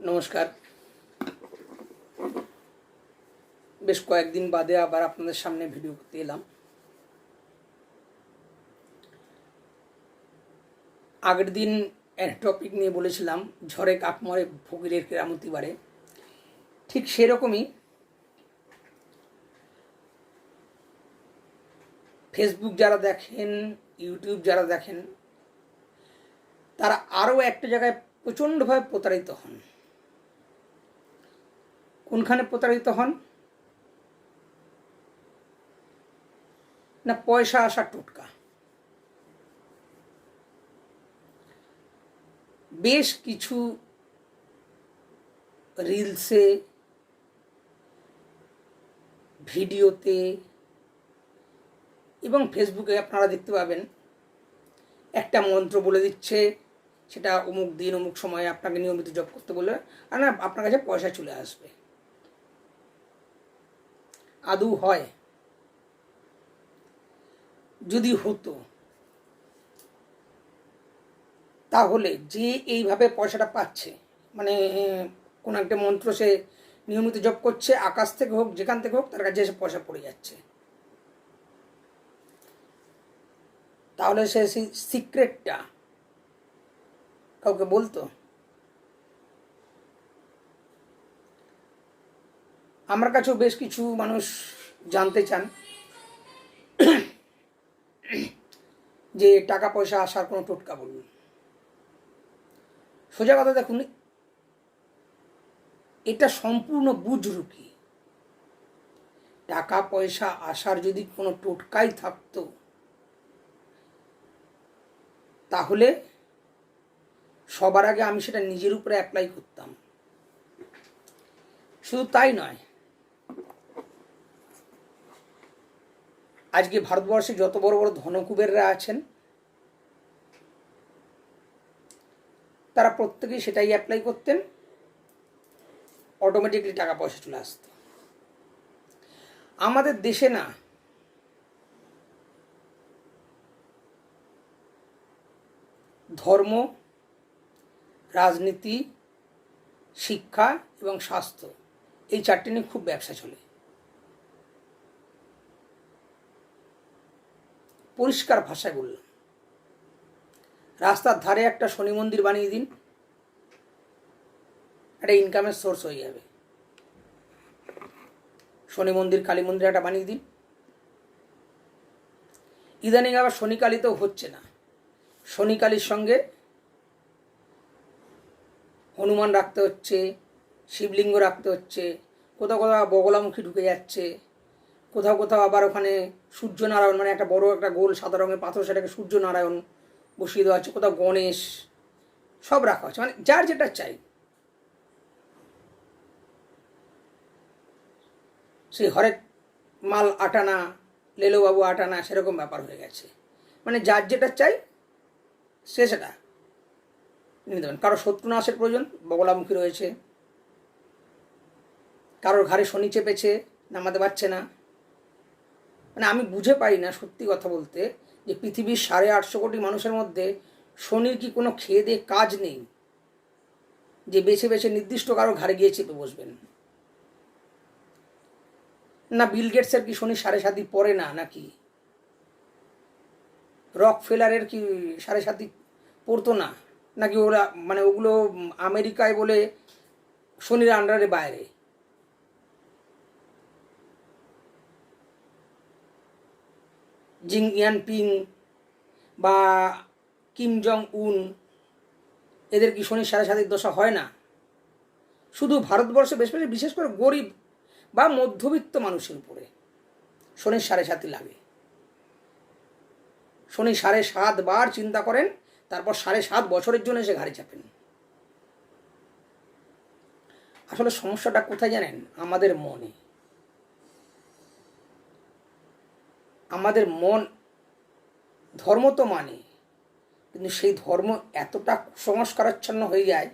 নমস্কার। বেশ কয়েকদিন বাদে আবার আপনাদের সামনে ভিডিও করতে এলাম। আগের দিন একটা টপিক নিয়ে বলেছিলাম, ঝড়ে কাক মরে ফকিরের কেরামতি বাড়ে। ঠিক সেরকমই ফেসবুক যারা দেখেন ইউটিউব যারা দেখেন, তারা আরও একটা জায়গায় প্রচণ্ডভাবে প্রতারিত হন। কোনখানে প্রতারিত হন? না, পয়সা আসা টোটকা। বেশ কিছু রিলসে, ভিডিওতে এবং ফেসবুকে আপনারা দেখতে পাবেন, একটা মন্ত্র বলে দিচ্ছে, সেটা অমুক দিন, অমুক সময়ে আপনাকে নিয়মিত জব করতে বলবে আর না, আপনার কাছে পয়সা চলে আসবে। আদৌ হয়? যদি হতো, তাহলে যে এইভাবে পয়সাটা পাচ্ছে মানে কোনো একটা মন্ত্র সে নিয়মিত জব করছে, আকাশ থেকে হোক, যেখান থেকে হোক, তার কাছে এসে পয়সা পড়ে যাচ্ছে। তাহলে সে সেই সিক্রেটটা কাউকে বলতো? আমার কাছেও বেশ কিছু মানুষ জানতে চান যে টাকা পয়সা আসার কোনো টোটকা বলুন। সোজা কথা দেখুন, এটা সম্পূর্ণ বুজরুকি। টাকা পয়সা আসার যদি কোনো টোটকাই থাকতো, তাহলে সবার আগে আমি সেটা নিজের উপরে অ্যাপ্লাই করতাম। শুধু তাই নয় আজকে ভারতবর্ষে যত বড় বড় ধনকুবেররা আছেন, তারা প্রত্যেকেই সেটাই অ্যাপ্লাই করতেন অটোমেটিকলি টাকা পয়সা চলে আসত। আমাদের দেশে না, ধর্ম, রাজনীতি, শিক্ষা এবং স্বাস্থ্য, এই চারটে নিয়ে খুব ব্যবসা চলে। পরিষ্কার ভাষায় বললাম। রাস্তার ধারে একটা শনি মন্দির বানিয়ে দিন। একটা ইনকামের সোর্স হয়ে যাবে। শনি মন্দির, কালী মন্দির একটা বানিয়ে দিন। ইদানিং আবার শনি কালীতেও হচ্ছে না। শনি কালীর সঙ্গে হনুমান রাখতে হচ্ছে, শিবলিঙ্গ রাখতে হচ্ছে, কোথাও কোথাও বগলামুখী ঢুকে যাচ্ছে। কোথাও কোথাও আবার ওখানে সূর্যনারায়ণ মানে একটা বড় একটা গোল সাদা রঙের পাথর, সেটাকে সূর্যনারায়ণ বসিয়ে দেওয়া আছে কোথাও গণেশ, সব রাখা হচ্ছে মানে যার যেটা চাই। সেই হরেক মাল আটানা, লেলোবাবু আটানা, সেরকম ব্যাপার হয়ে গেছে। মানে যার যেটা চাই, সে সেটা। নিয়ে দেবেন কারও শত্রু নাশের প্রয়োজন, বগলামুখী রয়েছে। কারোর ঘাড়ে শনি চেপেছে, নামাতে পারছে না। মানে আমি বুঝে পাই না সত্যি কথা বলতে যে পৃথিবীর সাড়ে আটশো কোটি মানুষের মধ্যে শনির কি কোনো খেয়ে দিয়ে কাজ নেই? যে বেছে বেছে নির্দিষ্ট কারও ঘাড়ে গিয়ে চেপে বসবেন। না বিল গেটসের কি শনি সাড়ে সাতই পড়ে না নাকি? রক ফেলারের কি সাড়ে সাতই পড়তো না? নাকি ওরা মানে ওগুলো আমেরিকায় বলে শনির আন্ডারে বাইরে? জিং ইয়ান পিং বা কিম জং উন এদের কি শনির সাড়ে সাতের দশা হয় না? শুধু ভারতবর্ষে বেশ বেশি, বিশেষ করে গরিব বা মধ্যবিত্ত মানুষের উপরে শনির সাড়ে সাতই লাগে। শনি সাড়ে সাত বার চিন্তা করেন, তারপর সাড়ে সাত বছরের জন্য এসে ঘাড়ে চাপেন। আসলে সমস্যাটা কোথায় জানেন? আমাদের মনে। আমাদের মন ধর্ম তো মানে কিন্তু সেই ধর্ম এতটা কুসংস্কারাচ্ছন্ন হয়ে যায়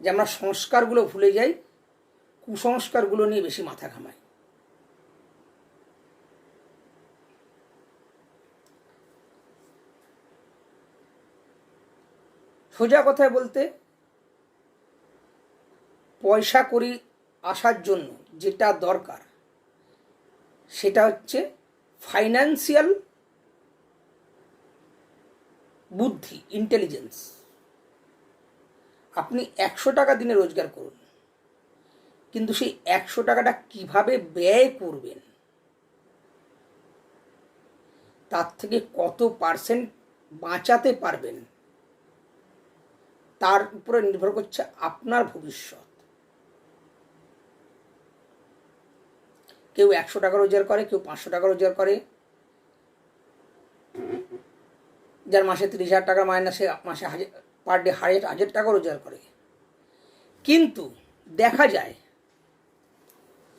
যে আমরা সংস্কারগুলো ভুলে যাই, কুসংস্কারগুলো নিয়ে বেশি মাথা ঘামাই। সোজা কথায় বলতে, পয়সা করি আসার জন্য যেটা দরকার, সেটা হচ্ছে ফাইন্যান্সিয়াল বুদ্ধি ইন্টেলিজেন্স আপনি একশো টাকা দিনে রোজগার করুন, কিন্তু সেই একশো টাকাটা কীভাবে ব্যয় করবেন? তার থেকে কত পার্সেন্ট বাঁচাতে পারবেন? তার উপরে নির্ভর করছে আপনার ভবিষ্যৎ। কেউ একশো টাকা রোজগার করে, কেউ পাঁচশো টাকা রোজগার করে। যার মাসে তিরিশ হাজার টাকার মাইনা সে মাসে হাজার পার ডে হাজার হাজার টাকা রোজগার করে। কিন্তু দেখা যায়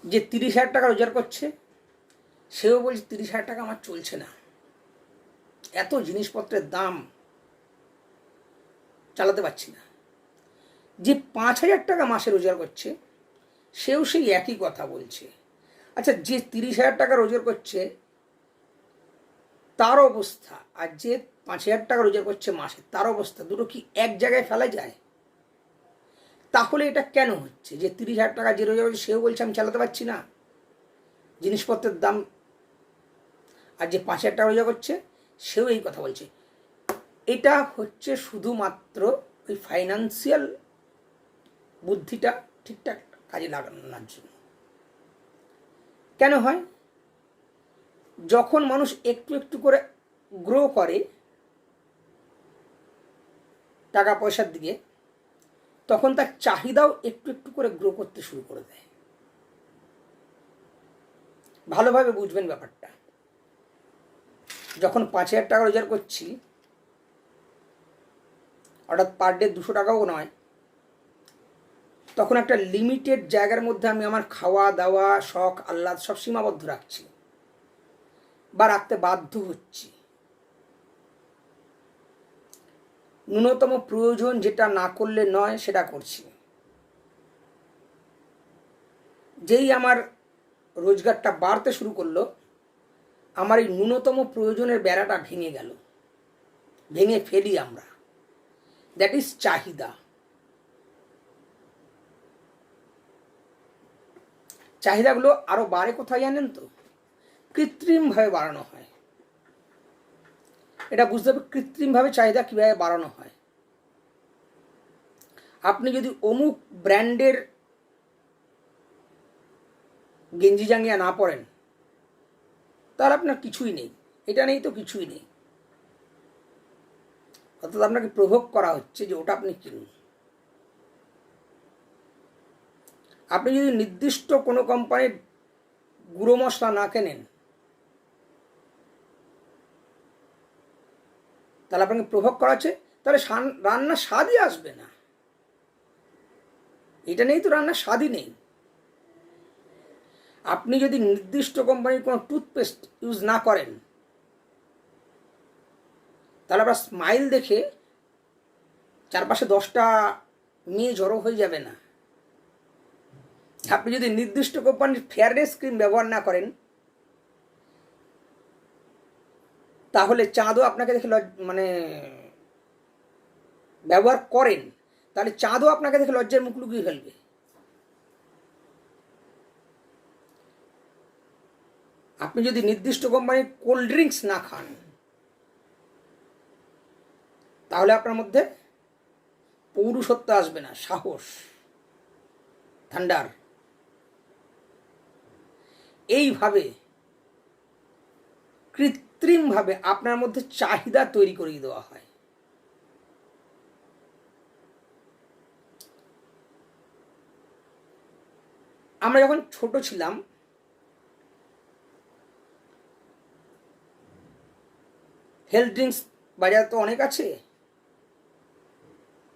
যে তিরিশ হাজার টাকা রোজগার করছে, সেও বলছে তিরিশ হাজার টাকা আমার চলছে না। এত জিনিসপত্রের দাম চালাতে পারছি না। যে পাঁচ হাজার টাকা মাসে রোজগার করছে, সেও সেই একই কথা বলছে। আচ্ছা যে তিরিশ হাজার টাকা রোজগার করছে, তার অবস্থা আর যে পাঁচ হাজার টাকা রোজগার করছে মাসে, তার অবস্থা, দুটো কি এক জায়গায় ফেলা যায়? তাহলে এটা কেন হচ্ছে? যে তিরিশ হাজার টাকা যে রোজগার করছে, সেও বলছে, আমি চালাতে পারছি না। জিনিসপত্রের দাম আর যে পাঁচ হাজার টাকা রোজগার করছে, সেও এই কথা বলছে। এটা হচ্ছে শুধুমাত্র ওই ফাইন্যান্সিয়াল বুদ্ধিটা ঠিকঠাক কাজে লাগানোর জন্য। কেন হয়? যখন মানুষ একটু একটু করে গ্রো করে টাকা পয়সার দিকে, তখন তার চাহিদাও একটু একটু করে গ্রো করতে শুরু করে দেয়। ভালোভাবে বুঝবেন ব্যাপারটা। যখন পাঁচ হাজার টাকা রোজগার করছি অর্থাৎ পার ডে দুশো টাকাও নয় তখন একটা লিমিটেড জায়গার মধ্যে আমি আমার খাওয়া দাওয়া, শখ, আহ্লাদ সব সীমাবদ্ধ রাখছি বা রাখতে বাধ্য হচ্ছি। ন্যূনতম প্রয়োজন যেটা না করলে নয়, সেটা করছি। যেই আমার রোজগারটা বাড়তে শুরু করল, আমার এই ন্যূনতম প্রয়োজনের বেড়াটা ভেঙে গেল। ভেঙে ফেলি আমরা। দ্যাট ইজ চাহিদা। চাহিদাগুলো আরও বাড়ে কোথায় জানেন তো? কৃত্রিমভাবে বাড়ানো হয়। এটা বুঝতে হবে কৃত্রিমভাবে চাহিদা কীভাবে বাড়ানো হয়। আপনি যদি অমুক ব্র্যান্ডের গেঞ্জি জাঙ্গিয়া না পরেন, তাহলে আপনার কিছুই নেই। এটা নেই তো কিছুই নেই। অর্থাৎ আপনাকে প্রভোগ করা হচ্ছে যে ওটা আপনি কিনুন। আপনি যদি নির্দিষ্ট কোনো কোম্পানির গুঁড়ো মশলা না কেনেন, তাহলে আপনাকে প্রভাব করা হচ্ছে তাহলে রান্না স্বাদই আসবে না। এটা নেই তো রান্নার স্বাদই নেই। আপনি যদি নির্দিষ্ট কোম্পানির কোনো টুথপেস্ট ইউজ না করেন, তাহলে আপনার স্মাইল দেখে চারপাশে দশটা মেয়ে জড়ো হয়ে যাবে না। আপনি যদি নির্দিষ্ট কোম্পানির ফেয়ারনেস ক্রিম ব্যবহার না করেন, তাহলে চাঁদও আপনাকে দেখে মানে ব্যবহার করেন, তাহলে চাঁদও আপনাকে দেখে লজ্জার মুখ লুকিয়ে ফেলবে। আপনি যদি নির্দিষ্ট কোম্পানির কোল্ড ড্রিঙ্কস না খান, তাহলে আপনার মধ্যে পৌরুষত্ব আসবে না, সাহস থান্ডার এইভাবে, কৃত্রিমভাবে আপনার মধ্যে চাহিদা তৈরি করিয়ে দেওয়া হয়। আমরা যখন ছোট ছিলাম হেলথ ড্রিঙ্কস বাজার তো অনেক আছে।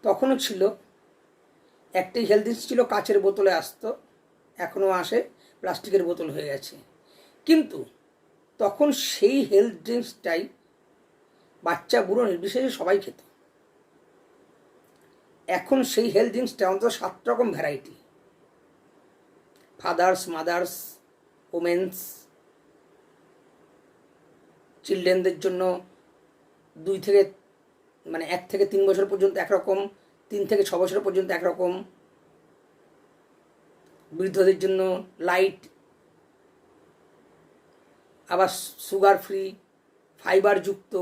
তখনও ছিল একটি হেলথ ড্রিঙ্কস ছিল, কাচের বোতলে আসতো, এখনও আসে। প্লাস্টিকের বোতল হয়ে গেছে। কিন্তু তখন সেই হেলথ ড্রিঙ্কসটাই বাচ্চা, বুড়ো নির্বিশেষে সবাই খেত। এখন সেই হেলথ ড্রিঙ্কসটা অন্তত সাত রকম ভ্যারাইটি ফাদার্স মাদার্স ওমেন্স চিলড্রেনদের জন্য দুই থেকে মানে এক থেকে তিন বছর পর্যন্ত একরকম, তিন থেকে ছ বছর পর্যন্ত একরকম বৃদ্ধদের জন্য লাইট আবার সুগার ফ্রি ফাইবার যুক্ত।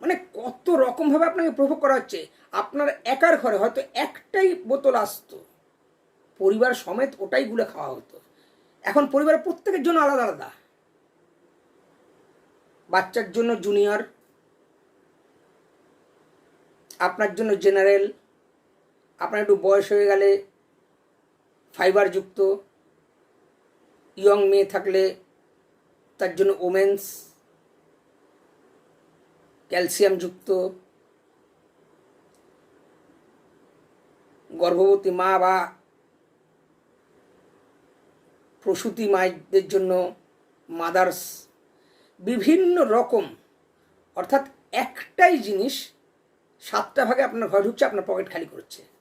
মানে কত রকমভাবে আপনাকে প্রভোগ করা হচ্ছে। আপনার একার ঘরে হয়তো একটাই বোতল আসতো। পরিবার সমেত ওটাই গুলে খাওয়া হতো। এখন পরিবারের প্রত্যেকের জন্য আলাদা আলাদা। বাচ্চার জন্য জুনিয়র আপনার জন্য জেনারেল আপনার একটু বয়স হয়ে গেলে ফাইবার যুক্ত ইয়ং মেয়ে থাকলে তার জন্য ওমেন্স ক্যালসিয়াম যুক্ত গর্ভবতী মা বা প্রসূতি মায়েদের জন্য মাদার্স, বিভিন্ন রকম, অর্থাৎ একটাই জিনিস সাতটা ভাগে আপনার ঘরে ঢুকছে, আপনার পকেট খালি করছে।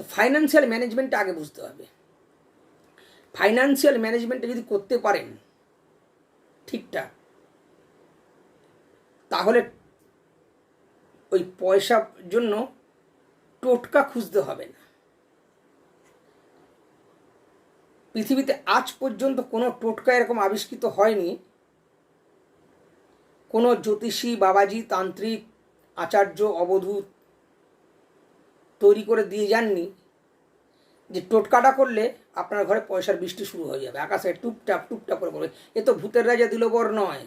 তো ফাইন্যান্সিয়াল ম্যানেজমেন্টটা আগে বুঝতে হবে। ফাইন্যান্সিয়াল ম্যানেজমেন্টটা যদি করতে পারেন ঠিকঠাক তাহলে ওই পয়সার জন্য টোটকা খুঁজতে হবে না। পৃথিবীতে আজ পর্যন্ত কোনো টোটকা এরকম আবিষ্কৃত হয়নি। কোনো জ্যোতিষী, বাবাজি, তান্ত্রিক, আচার্য, অবধূত তৈরি করে দিয়ে যাননি, যে টোটকাটা করলে আপনার ঘরে পয়সার বৃষ্টি শুরু হয়ে যাবে, আকাশে টুপটাপ টুপটাপ করে পড়বে। এ তো ভূতের রাজা দিলবর নয়।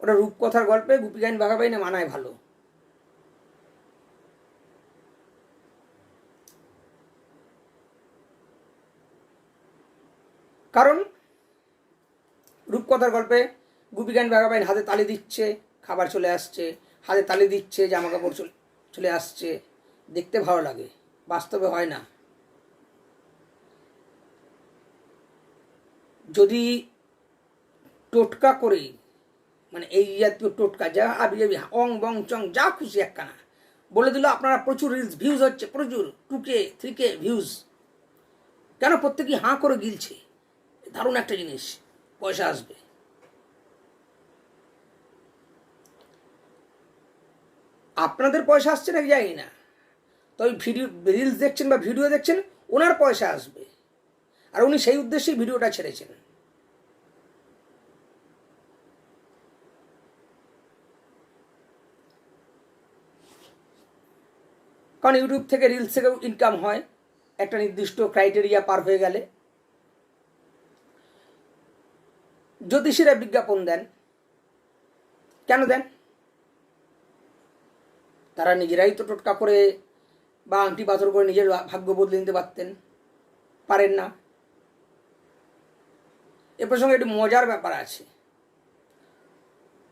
ওটা রূপকথার গল্পে গুপিগাইন বাঘাবাইনে মানায় ভালো। কারণ রূপকথার গল্পে গুপিগান বাঘাবাইন হাতে তালি দিচ্ছে, খাবার চলে আসছে হাতে তালি দিচ্ছে জামা কাপড় চলে আসছে। দেখতে ভালো লাগে, বাস্তবে হয় না। যদি টোটকা করে মানে এই জাতীয় টোটকা, যা আবি যাবি, অং বং চং, যা খুশি একখানা, বলে দিল আপনারা প্রচুর রিলস ভিউজ হচ্ছে, প্রচুর two K three K views কেন প্রত্যেকেই হাঁ করে গিলছে? দারুণ একটা জিনিস, পয়সা আসবে। আপনাদের পয়সা আসছে নাকি জানি না। তো ওই ভিডিও রিলস দেখছেন বা ভিডিও দেখছেন, ওনার পয়সা আসবে। আর উনি সেই উদ্দেশ্যেই ভিডিওটা ছেড়েছেন। কারণ ইউটিউব থেকে রিলস থেকেও ইনকাম হয়। একটা নির্দিষ্ট ক্রাইটেরিয়া পার হয়ে গেলে। জ্যোতিষীরা বিজ্ঞাপন দেন। কেন দেন? তারা নিজেরাই তো টোটকা করে বা আংটি পাথর করে নিজের ভাগ্য বদলে নিতে পারতেন। পারেন না। এ প্রসঙ্গে একটি মজার ব্যাপার আছে।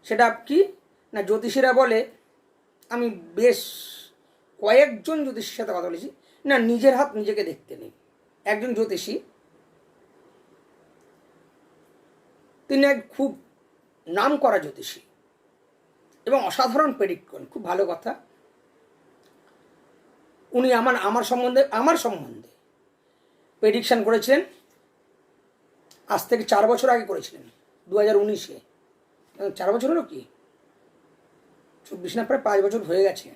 সেটা কি? না, জ্যোতিষীরা বলে, আমি বেশ কয়েকজন জ্যোতিষীর সাথে কথা বলেছি। না, নিজের হাত নিজেকে দেখতে নেই। একজন জ্যোতিষী। তিনি এক খুব নাম করা জ্যোতিষী। এবং অসাধারণ প্রেডিক্ট খুব ভালো কথা। উনি আমার আমার সম্বন্ধে আমার সম্বন্ধে প্রেডিকশান করেছিলেন। আজ থেকে চার বছর আগে করেছিলেন দু হাজার উনিশে চার বছর হলো কি? চব্বিশ না প্রায় পাঁচ বছর হয়ে গেছে।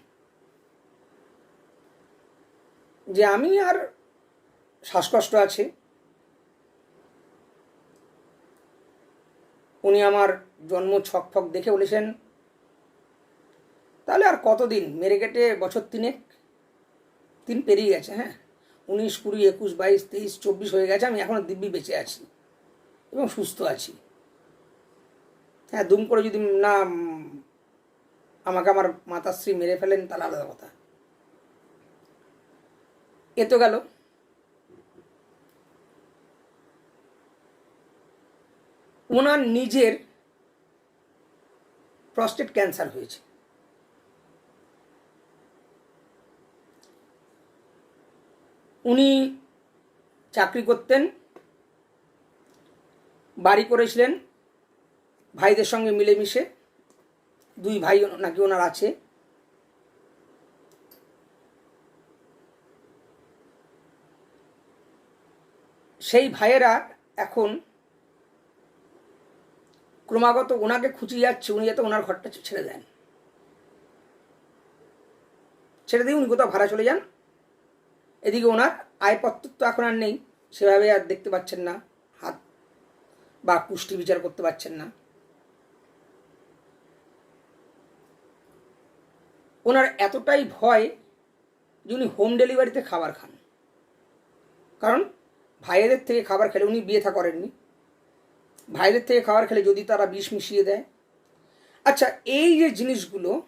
যে আমি আর শ্বাসকষ্ট আছে। উনি আমার জন্ম ছক ফক দেখে বলেছেন, তাহলে আর কতদিন? মেরে কেটে বছর তিনেক তিন পেরিয়ে গেছে হ্যাঁ? উনিশ, কুড়ি, একুশ, বাইশ, তেইশ, চব্বিশ হয়ে গেছে, আমি এখনও দিব্যি বেঁচে আছি এবং সুস্থ আছি। হ্যাঁ দুম করে যদি না আমাকে আমার মাতাশ্রী মেরে ফেলেন, তাহলে আলাদা কথা। এ তো গেল। ওনার নিজের প্রস্টেট ক্যান্সার হয়েছে। উনি চাকরি করতেন, বাড়ি করেছিলেন, ভাইদের সঙ্গে মিলেমিশে, দুই ভাই নাকি ওনার আছে। সেই ভাইয়েরা এখন ক্রমাগত ওনাকে খুঁজে যাচ্ছে, উনি যাতে ওনার ঘরটা ছেড়ে দেন। ছেড়ে দিয়ে উনি কোথাও ভাড়া চলে যান। এদিকে ওনার আয়পত্র তো এখন আর নেই। সেভাবে আর দেখতে পাচ্ছেন না। হাত বা কুষ্টি বিচার করতে পারছেন না। ওনার এতটাই ভয় যে উনি হোম ডেলিভারিতে খাবার খান। কারণ ভাইয়েদের থেকে খাবার খেলে উনি বিয়ে থা করেননি। ভাইদের থেকে খাবার খেলে যদি তারা বিষ মিশিয়ে দেয়। আচ্ছা এই যে জিনিসগুলো,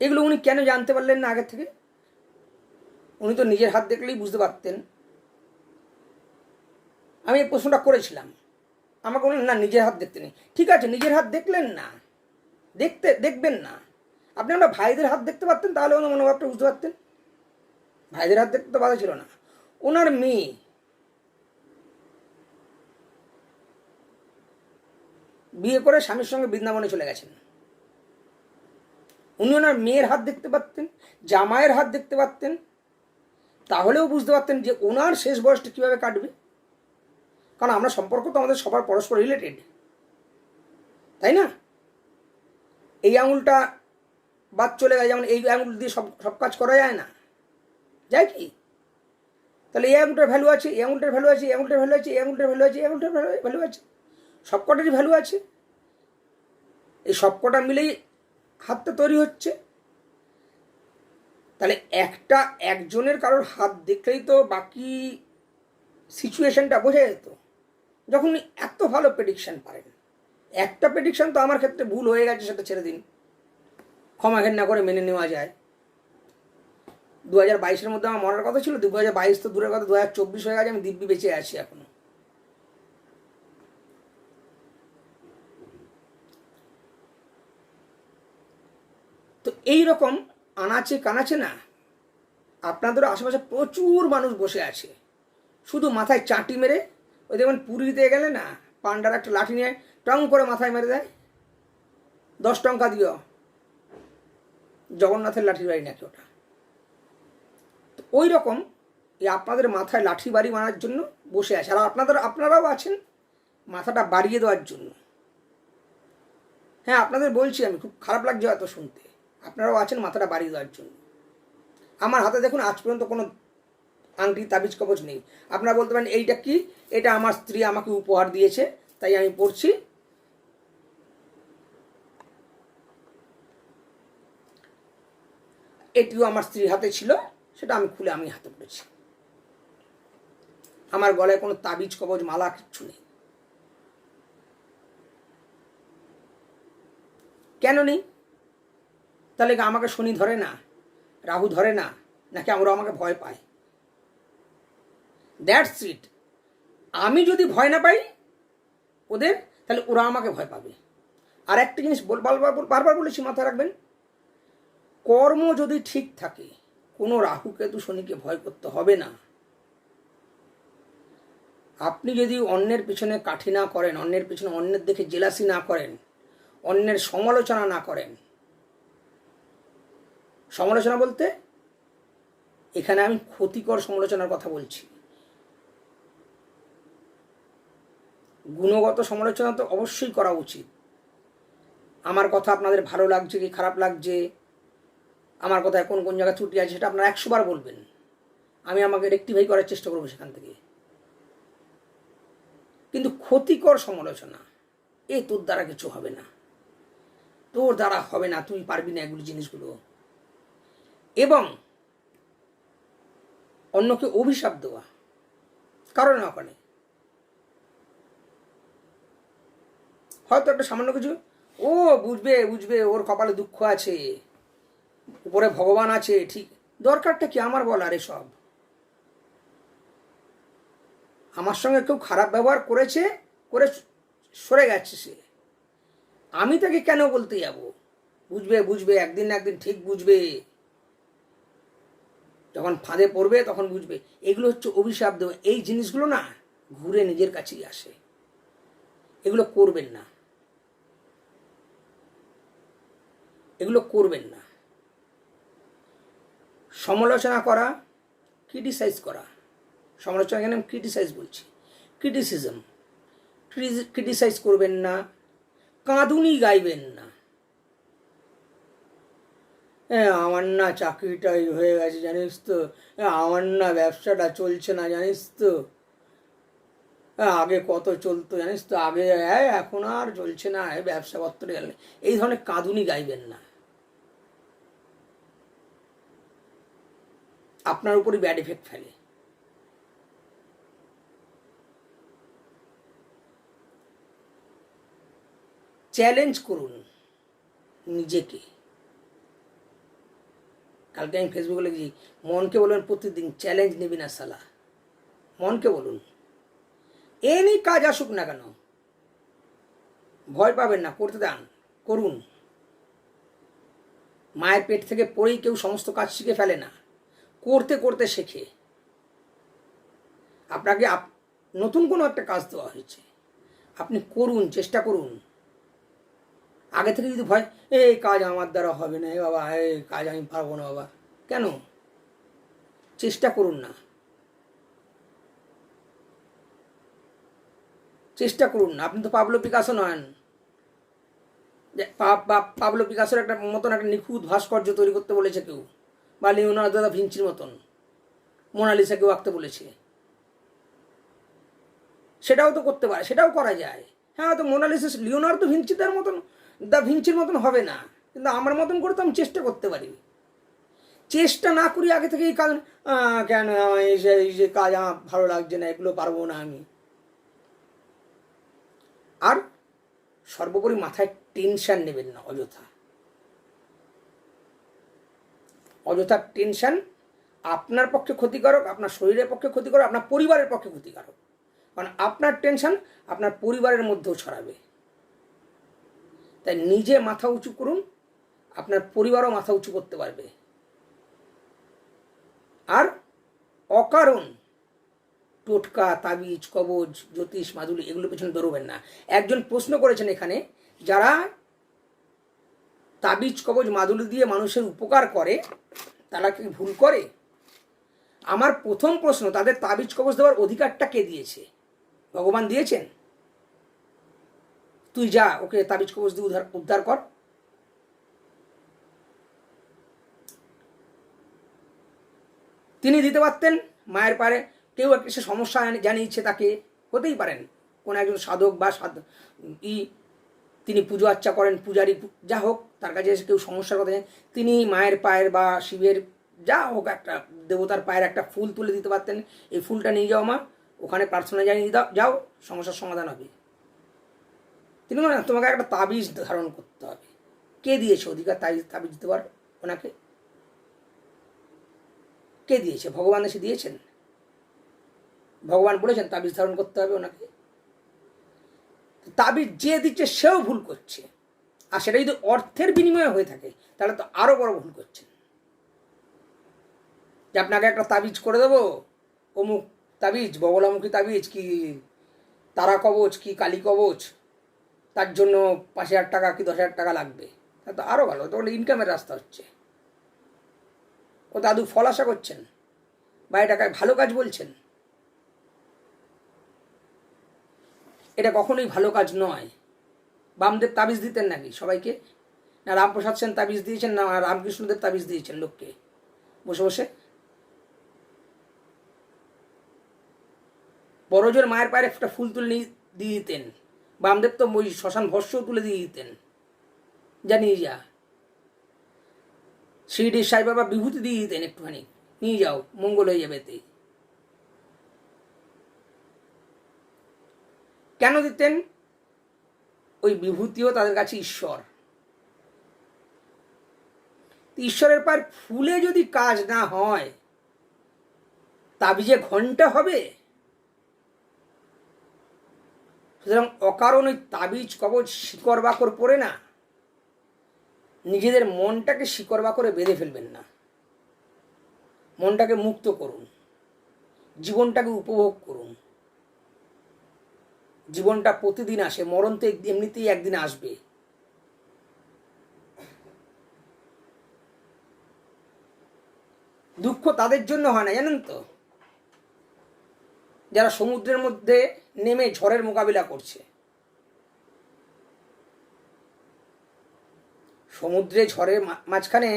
এগুলো উনি কেন জানতে পারলেন না আগে থেকে? উনি তো নিজের হাত দেখলেই বুঝতে পারতেন। আমি এই প্রশ্নটা করেছিলাম। আমাকে বললেন, না, নিজের হাত দেখতে নেই। ঠিক আছে, নিজের হাত দেখলেন না। দেখতে, দেখবেন না। আপনি আমরা ভাইদের হাত দেখতে পারতেন, তাহলে ওনার মনোভাবটা বুঝতে পারতেন। ভাইদের হাত দেখতে তো বাধা ছিল না। ওনার মেয়ে বিয়ে করে স্বামীর সঙ্গে বৃন্দাবনে চলে গেছেন। উনি ওনার মেয়ের হাত দেখতে পারতেন, জামাইয়ের হাত দেখতে পারতেন তাহলেও বুঝতে পারতেন যে ওনার শেষ বয়সটা কীভাবে কাটবে। কারণ আমরা সম্পর্ক তো আমাদের সবার পরস্পর রিলেটেড তাই না? এই আঙুলটা বাদ চলে গেছে যেমন এই আঙুল দিয়ে সব সব কাজ করা যায় না। যায় কি? তাহলে এই আঙুলটার ভ্যালু আছে, এই আঙুলটার ভ্যালু আছে, এই আঙুলটার ভ্যালু আছে, এই আঙুলটার ভ্যালু আছে, এই আঙুলটার ভ্যালু ভ্যালু আছে। সবকটারই ভ্যালু আছে। এই সবকটা মিলেই হাতটা তৈরি হচ্ছে। তাহলে একটা একজনের কারোর হাত দেখলেই তো বাকি সিচুয়েশনটা বোঝা যেত। যখন উনি এত ভালো প্রেডিকশান পারেন। একটা প্রেডিকশান তো আমার ক্ষেত্রে ভুল হয়ে গেছে, সেটা ছেড়ে দিন। ক্ষমা ঘেন্না করে মেনে নেওয়া যায়। দু হাজার বাইশের মধ্যে আমার মরার কথা ছিল দু হাজার বাইশ তো দূরের কথা দু হাজার চব্বিশ হয়ে গেছে, আমি দিব্যি বেঁচে আছি এখনও। তো এই রকম আনাচে কানাচে না। আপনাদের আশেপাশে প্রচুর মানুষ বসে আছে। শুধু মাথায় চাটি মেরে, ওই দেখবেন পুরীতে গেলে না, পান্ডার একটা লাঠি নিয়ে টং করে মাথায় মেরে দেয়। দশ টঙ্কা দিও। জগন্নাথের লাঠি বাড়ি নাকি ওটা? ওই রকম এই আপনাদের মাথায় লাঠি বাড়ি মারার জন্য বসে আছে। আর আপনাদের, আপনারাও আছেন মাথাটা বাড়িয়ে দেওয়ার জন্য। হ্যাঁ আপনাদের বলছি আমি, খুব খারাপ লাগছে হয়তো শুনতে। আপনারাও আছেন, মাথাটা বাড়িয়ে দেওয়ার জন্য। আমার হাতে দেখুন, আজ পর্যন্ত কোনো আংটি, তাবিজ কবচ নেই। আপনারা বলতে পারেন, এইটা কি? এটা আমার স্ত্রী আমাকে উপহার দিয়েছে, তাই আমি পড়ছি। এটিও আমার স্ত্রীর হাতে ছিল, সেটা আমি খুলে আমি হাতে পড়েছি। আমার গলায় কোনো তাবিজ, কবজ, মালা কিচ্ছু নেই। কেন নেই? তাহলে আমাকে শনি ধরে না? রাহু ধরে না? নাকি আমরা আমাকে ভয় পায় দ্যাটস ইট আমি যদি ভয় না পাই ওদের, তাহলে ওরা আমাকে ভয় পাবে। আর একটা জিনিস বারবার বলেছি মাথায় রাখবেন। কর্ম যদি ঠিক থাকে, কোনো রাহু কেতু শনিকে ভয় করতে হবে না। আপনি যদি অন্যের পিছনে কাঠি না করেন, অন্যের পিছনে অন্যের দেখে জেলাসি না করেন, অন্যের সমালোচনা না করেন সমালোচনা বলতে এখানে আমি ক্ষতিকর সমালোচনার কথা বলছি। গুণগত সমালোচনা তো অবশ্যই করা উচিত। আমার কথা আপনাদের ভালো লাগছে কি খারাপ লাগছে? আমার কথায় কোন কোন জায়গায় ত্রুটি আছে সেটা আপনারা একশো বার বলবেন। আমি আমাকে রেক্টিফাই করার চেষ্টা করব সেখান থেকে। কিন্তু ক্ষতিকর সমালোচনা, এ তোর দ্বারা কিছু হবে না। তোর দ্বারা হবে না, তুই পারবি না এগুলি জিনিসগুলো। এবং অন্যকে অভিশাপ দেওয়া। কারণ ওখানে হয়তো একটা সামান্য কিছু, ও বুঝবে বুঝবে, ওর কপালে দুঃখ আছে, উপরে ভগবান আছে, ঠিক। দরকারটা কি আমার বলার এসব আমার সঙ্গে কেউ খারাপ ব্যবহার করেছে, করে সরে গেছে সে। আমি তাকে কেন বলতে যাব? বুঝবে বুঝবে, একদিন না একদিন ঠিক বুঝবে। যখন ফাঁদে পড়বে তখন বুঝবে। এগুলো হচ্ছে অভিশাপ দেওয়া। এই জিনিসগুলো না ঘুরে নিজের কাছেই আসে। এগুলো করবেন না। এগুলো করবেন না। সমালোচনা করা, ক্রিটিসাইজ করা। সমালোচনা কেন? আমি ক্রিটিসাইজ বলছি। ক্রিটিসিজম। ক্রিটিসাইজ করবেন না। কাঁদুনি গাইবেন না। আমার না চাকরিটাই হয়ে গেছে, জানিস তো। এ আমার না ব্যবসাটা চলছে না, জানিস তো। এ আগে কত চলতো, জানিস তো। আগে এখন আর চলছে না ব্যবসা পত্র এই ধরনের কাঁদুনি গাইবেন না। আপনার উপরই ব্যাড এফেক্ট ফেলে। চ্যালেঞ্জ করুন নিজেকে। কালকে আমি ফেসবুকে লিখেছি, মনকে বলুন প্রতিদিন চ্যালেঞ্জ নিবি না সালা মনকে বলুন। এনি কাজ আসুক না কেন, ভয় পাবেন না, করতে দেন, করুন। মায়ের পেট থেকে পড়েই কেউ সমস্ত কাজ শিখে ফেলে না, করতে করতে শেখে। আপনাকে আপ- নতুন কোনো একটা কাজ দেওয়া হয়েছে। আপনি করুন, চেষ্টা করুন। আগে থেকে যদি ভয়, এই কাজ আমার দ্বারা হবে না, এ বাবা এই কাজ আমি পারব না বাবা। কেন? চেষ্টা করুন না। চেষ্টা করুন না। আপনি তো পাবলো পিকাসো নন। পাবলো পিকাসোর একটা মতন একটা নিখুঁত ভাস্কর্য তৈরি করতে বলেছে কেউ, বা লিওনার্দো দা ভিঞ্চির মতন। মোনালিসা কেউ আঁকতে বলেছে। সেটাও তো করতে পারে, সেটাও করা যায়। হ্যাঁ তো মোনালিসা, লিওনার্দো ভিঞ্চিতার মতন দা ভিঞ্চির মতন হবে না, কিন্তু আমার মতন করে তো আমি চেষ্টা করতে পারি চেষ্টা না করি আগে থেকে এই কাজ কেন এই যে কাজ আমার ভালো লাগছে না, এগুলো পারব না আমি। আর সর্বোপরি মাথায় টেনশন নেবেন না, অযথা। অযথা টেনশন আপনার পক্ষে ক্ষতিকারক, আপনার শরীরের পক্ষে ক্ষতিকারক, আপনার পরিবারের পক্ষে ক্ষতিকারক। কারণ আপনার টেনশন আপনার পরিবারের মধ্যেও ছড়াবে। তাই নিজে মাথা উঁচু করুন, আপনার পরিবারও মাথা উঁচু করতে পারবে। আর অকারণ, টোটকা, তাবিজ, কবজ, জ্যোতিষ, মাদুলি এগুলো পেছনে দৌড়বেন না। একজন প্রশ্ন করেছেন এখানে, যারা তাবিজ, কবজ, মাদুলি দিয়ে মানুষের উপকার করে, তারা কি ভুল করে? আমার প্রথম প্রশ্ন, তাদের তাবিজ, কবজ দেওয়ার অধিকারটা কে দিয়েছে? ভগবান দিয়েছেন? তুই যা, ওকে তাবিজ কবজ দিয়ে উদ্ধার উদ্ধার কর। তিনি দিতে পারতেন মায়ের পারে। কেউ একটা সে সমস্যা জানি- জানিয়েছে তাকে, হতেই পারেন। কোন একজন সাধক বা সাধ ই তিনি পুজো আর্চা করেন, পূজারি যা হোক, তার কাছে এসে কেউ সমস্যার কথা তিনি মায়ের পায়ের বা শিবের যা হোক একটা দেবতার পায়ের একটা ফুল তুলে দিতে পারতেন। এই ফুলটা নিয়ে যাও মা, ওখানে প্রার্থনা জানিয়ে দাও যাও, সমস্যার সমাধান হবে। তিনি বলেন তোমাকে একটা তাবিজ ধারণ করতে হবে। কে দিয়েছে অধিকার? তাবিজ তাবিজ দিতে পারো ওনাকে। কে দিয়েছে? ভগবান এসে দিয়েছেন? ভগবান বলেছেন তাবিজ ধারণ করতে হবে ওনাকে। তাবিজ যে দিচ্ছে সেও ভুল করছে। আর সেটা যদি অর্থের বিনিময়ে হয়ে থাকে, তাহলে তো আরও বড় ভুল করছেন। যে আপনাকে একটা তাবিজ করে দেবো। অমুক তাবিজ, বগলামুখী তাবিজ কি তারা কবচ, কি কালী কবচ? তার জন্য পাঁচ হাজার টাকা কি দশ হাজার টাকা লাগবে? তা তো আরও ভালো তো ইনকামের রাস্তা হচ্ছে। ও দাদু ফল আশা করছেন? বা এটাকে ভালো কাজ বলছেন? এটা কখনোই ভালো কাজ নয়। বামদেব তাবিজ দিতেন নাকি সবাইকে? না রামপ্রসাদ সেন তাবিজ দিয়েছেন না রামকৃষ্ণদেব তাবিজ দিয়েছেন লোককে? বসে বসে। বড়জোর মায়ের পায়ে একটা ফুল তুলে দিয়ে দিতেন। বামদেব তো ওই শ্মশান ভস্য তুলে দিয়ে দিতেন। যা নিয়ে যা। শিরডি সাই বাবা বিভূতি দিয়ে দিতেন একটুখানি। নিয়ে যাও, মঙ্গল হয়ে যাবে এতে। কেন দিতেন? ওই বিভূতিও তাদের কাছে ঈশ্বর। ঈশ্বরের পার ফুলে যদি কাজ না হয়, তাবিজে ঘণ্টা হবে? সুতরাং অকারণ ওই তাবিজ কবজ শিকড়, বাকর পড়ে না। নিজেদের মনটাকে শিকড়, বাকরে বেঁধে ফেলবেন না। মনটাকে মুক্ত করুন। জীবনটাকে উপভোগ করুন। জীবনটা প্রতিদিন আসে, মরণ তো এমনিতেই একদিন আসবে। দুঃখ তাদের জন্য হয় না, জানেন তো? যারা সমুদ্রের মধ্যে নেমে ঝড়ের মোকাবিলা করছে। সমুদ্রে ঝড়ের মাঝখানে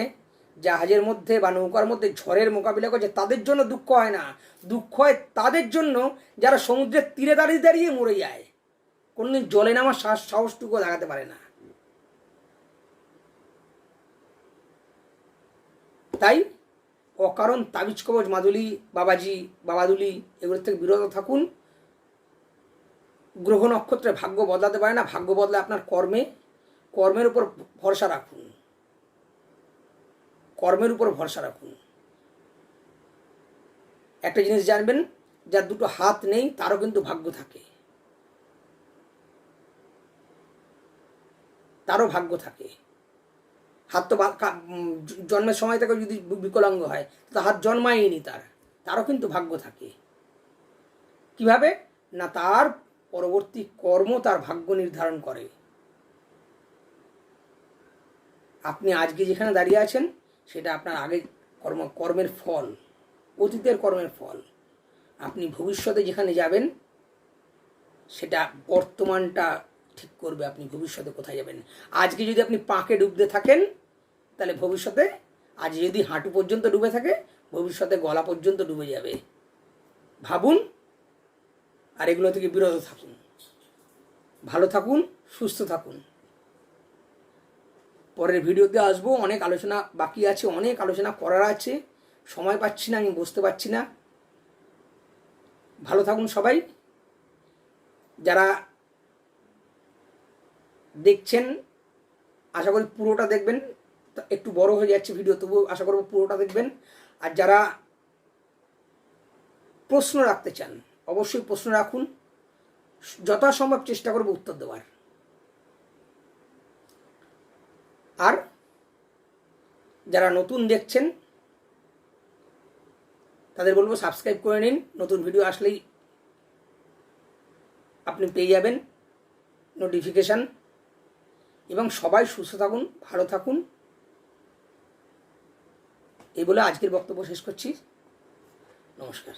জাহাজের মধ্যে বা নৌকার মধ্যে ঝড়ের মোকাবিলা করছে, তাদের জন্য দুঃখ হয় না। দুঃখ হয় তাদের জন্য যারা সমুদ্রের তীরে দাঁড়িয়ে দাঁড়িয়ে মরে যায়। কোনদিন জলে নামার সাহস সাহসটুকু লাগাতে পারে না। তাই অকারণ তাবিজ কবজ মাদুলি, বাবাজি, বাবাদুলি এগুলোর থেকে বিরত থাকুন। গ্রহ নক্ষত্রে ভাগ্য বদলাতে পারে না, ভাগ্য বদলে আপনার কর্মে। কর্মের উপর ভরসা রাখুন। কর্মের উপর ভরসা রাখুন। একটা জিনিস জানবেন, যার দুটো হাত নেই, তারও কিন্তু ভাগ্য থাকে। তারও ভাগ্য থাকে। হাত তো জন্মের সময় থেকে যদি বিকলাঙ্গ হয়, তো হাত জন্মায়নি তার। তারও কিন্তু ভাগ্য থাকে। কীভাবে? না তার পরবর্তী কর্ম তার ভাগ্য নির্ধারণ করে। আপনি আজকে যেখানে দাঁড়িয়ে আছেন, সেটা আপনার আগে কর্ম, কর্মের ফল, অতীতের কর্মের ফল। আপনি ভবিষ্যতে যেখানে যাবেন, সেটা বর্তমানটা ঠিক করবে। আপনি ভবিষ্যতে কোথায় যাবেন? আজকে যদি আপনি পাঁকে ডুবতে থাকেন তাহলে ভবিষ্যতে আজ যদি হাঁটু পর্যন্ত ডুবে থাকে, ভবিষ্যতে গলা পর্যন্ত ডুবে যাবে। ভাবুন, আর এগুলো থেকে বিরত থাকুন। ভালো থাকুন, সুস্থ থাকুন। পরের ভিডিওতে আসব, অনেক আলোচনা বাকি আছে, অনেক আলোচনা করার আছে। সময় পাচ্ছি না, আমি বসতে পারছি না। ভালো থাকুন সবাই। যারা দেখছেন, আশা করি পুরোটা দেখবেন। একটু বড় হয়ে যাচ্ছে ভিডিও তবুও আশা করব পুরোটা দেখবেন। আর যারা প্রশ্ন রাখতে চান, অবশ্যই প্রশ্ন রাখুন। যথাসম্ভব চেষ্টা করব উত্তর দেওয়ার। আর যারা নতুন দেখছেন, তাদের বলব সাবস্ক্রাইব করে নিন। নতুন ভিডিও আসলেই আপনি পেয়ে যাবেন নোটিফিকেশান এবং সবাই সুস্থ থাকুন, ভালো থাকুন। এই বলে আজকের বক্তব্য শেষ করছি। নমস্কার।